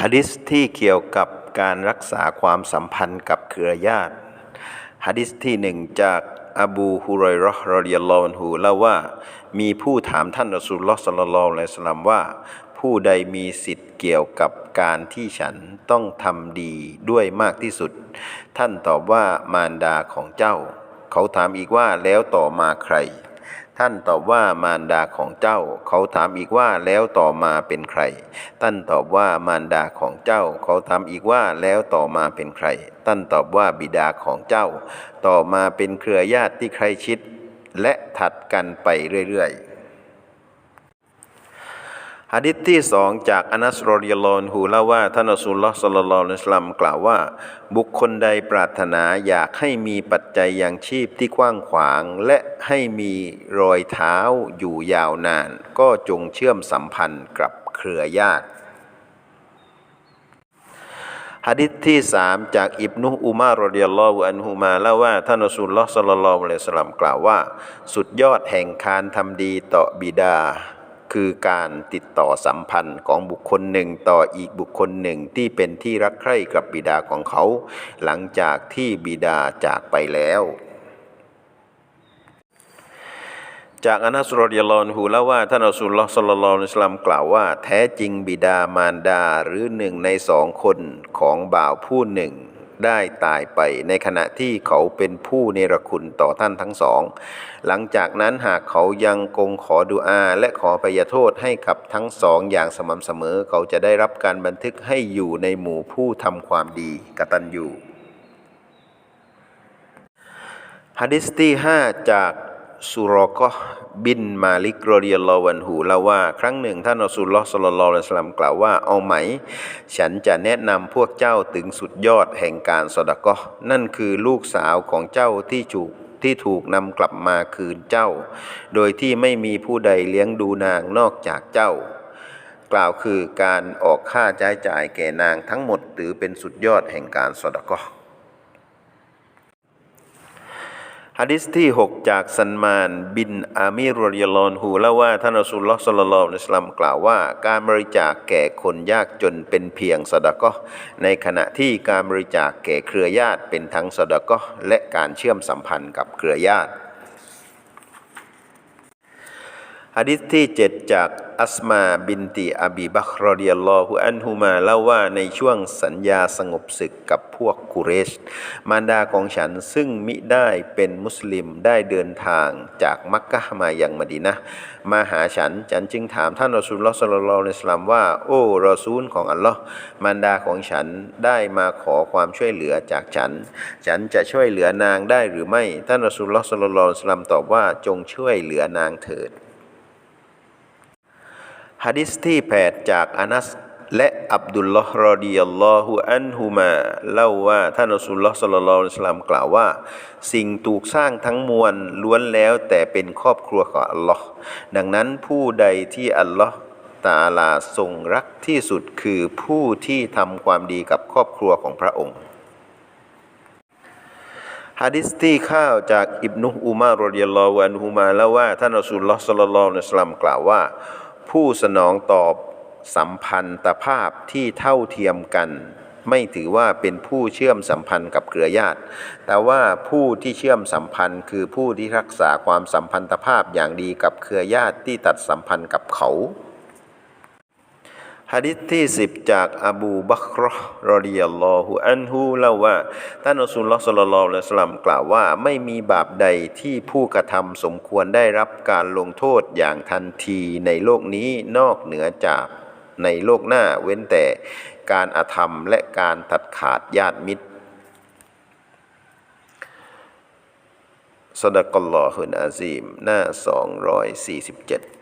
ฮะดิษที่เกี่ยวกับการรักษาความสัมพันธ์กับเครือญาติฮะดิษที่หนึ่งจากอบูฮุรอยราะห์รอฎิยัลลอฮุอันฮูเล่าว่า มีผู้ถามท่านรอซูลุลลอฮ์ศ็อลลัลลอฮุอะลัยฮิวะซัลลัมว่า ผู้ใดมีสิทธิ์เกี่ยวกับการที่ฉันต้องทำดีด้วยมากที่สุด ท่านตอบว่ามารดาของเจ้า เขาถามอีกว่าแล้วต่อมาใคร ท่านตอบว่ามารดาของเจ้า เขาถามอีกว่าแล้วต่อมาเป็นใคร ท่านตอบว่ามารดาของเจ้า เขาถามอีกว่าแล้วต่อมาเป็นใคร ท่านตอบว่าบิดาของเจ้า ต่อมาเป็นเครือญาติที่ใครชิด และถัดกันไปเรื่อยๆ ฮะดิษที่สองจากอานัสรอดิยลลอฮุอันฮูเล่าว่าท่านอัสุลลอฮ์สัลลัลลอฮุอะลัยฮิวะซัลลัมกล่าวว่า บุคคลใดปรารถนาอยากให้มีปัจจัยอยังชีพที่กว้างขวาง และให้มีรอยเท้าอยู่ยาวนาน ก็จงเชื่อมสัมพันธ์กับเครือญาติฮะดิษที่สามจากอิบนุอุมารรดิยลลอฮุอันฮุมาเล่าว่าท่านอซูลลอฮ์สัลลัลลอฮุอะลัยฮิวะซัลลัมกล่าวว่า สุดยอดแห่งการทำดีต่อบิดา คือการติดต่อสัมพันธ์ของบุคคลหนึ่งต่ออีกบุคคลหนึ่งที่เป็นที่รักใคร่กับบิดาของเขา หลังจากที่บิดาจากไปแล้ว จากอนัสรดิยลอนฮูเล่าว่าท่านอัสุลลอฮ์สลลัลลอฮุอะลัยฮิวะซัลลัมกล่าวว่า แท้จริงบิดามารดาหรือหนึ่งในสองคนของบ่าวผู้หนึ่ง ได้ตายไป ในขณะที่เขาเป็นผู้เนรคุณต่อท่านทั้งสอง หลังจากนั้นหากเขายังคงขอดุอา และขอพยโทษให้กับทั้งสองอย่างสม่ำเสมอ เขาจะได้รับการบันทึกให้อยู่ในหมู่ผู้ทำความดีกตัญญูฮะดิษที่ห้าจาก สุรอกบินมาลิกรดิยลอฮุอันฮูเล่าว่า ครั้งหนึ่งท่านอัสุลลอฮ์สลลลอฮุอะลัยฮิวะซัลลัมกล่าวว่าเอาไหม ฉันจะแนะนำพวกเจ้าถึงสุดยอดแห่งการสดกอฮ์นั่นคือลูกสาวของเจ้าที่ถูกที่ถูกนำกลับมาคืนเจ้า โดยที่ไม่มีผู้ใดเลี้ยงดูนางนอกจากเจ้า กล่าวคือการออกค่าใช้จ่ายแก่นางทั้งหมดถือเป็นสุดยอดแห่งการสดกอ ฮะดิษที่ 6 จากซันมาน บินอามีรรดิยัลอนฮูเล่าว่า ท่านรอซูลลอฮ์สลลอฮุอะลัยฮิวะซัลลัมกล่าวว่า การบริจาคแก่คนยากจนเป็นเพียงสดะกอฮ์ในขณะที่การบริจาคแก่เครือญาติเป็นทั้งสดะกอฮ์และการเชื่อมสัมพันธ์กับเครือญาติฮะดิษที่ 7 จากอัสมาบินติอบีบักรอดิยัลลอฮุอันฮุมาเล่าว่าในช่วงสัญญาสงบศึกกับพวกกุเรช มารดาของฉันซึ่งมิได้เป็นมุสลิมได้เดินทางจากมักกะฮ์มาอยังมดีนะมาหาฉัน ฉันจึงถามท่านรอซูลลอสลลลลอฮุอะลัยฮิวะซัลลัมว่า โอ้รอซูลของอัลลอฮ์มารดาของฉันได้มาขอความช่วยเหลือจากฉัน ฉันจะช่วยเหลือนางได้หรือไม่ ท่านรอซูลลอสลลลลอฮุอะลัยฮิวะซัลลัมตอบว่าจงช่วยเหลือนางเถิด ฮะดิษที่8จากอานัสและอับดุลลอฮ์รอดิยัลลอฮุอันฮุมาเล่าว่าท่านอัสุลลอฮ์สัลลัลลอฮุอะลัยฮิวะซลัมกล่าวว่า สิ่งถูกสร้างทั้งมวลล้วนแล้วแต่เป็นครอบครัวของอัลลอฮ์ดังนั้นผู้ใดที่อัลลอฮ์ตาลาทรงรักที่สุดคือผู้ที่ทำความดีกับครอบครัวของพระองค์ฮะดิษที่ข้าวจากอิบนุอุมารรดิยัลลอฮุอันฮุมาเล่าว่าท่านอัสุลลอฮ์สัลลัลลอฮุอะลัยฮิวะซัลลัมกล่าวว่า ผู้สนองตอบสัมพันธภาพที่เท่าเทียมกัน ไม่ถือว่าเป็นผู้เชื่อมสัมพันธ์กับเครือญาติ แต่ว่าผู้ที่เชื่อมสัมพันธ์คือผู้ที่รักษาความสัมพันธภาพอย่างดีกับเครือญาติที่ตัดสัมพันธ์กับเขา ฮะดิษที่สิบจากอบูบักรอรอดิยัลลอฮุอันฮูเล่าว่าท่านอัสุลลอฮ์สัลลัลลอฮุอะลัยฮิวะซัลลัมกล่าวว่าไม่มีบาปใดที่ผู้กระทำสมควรได้รับการลงโทษอย่างทันทีในโลกนี้นอกเหนือจากในโลกหน้าเว้นแต่การอาธรรมและการตัดขาดญาติมิตรสดกัลลอฮุนอาซีม หน้า 247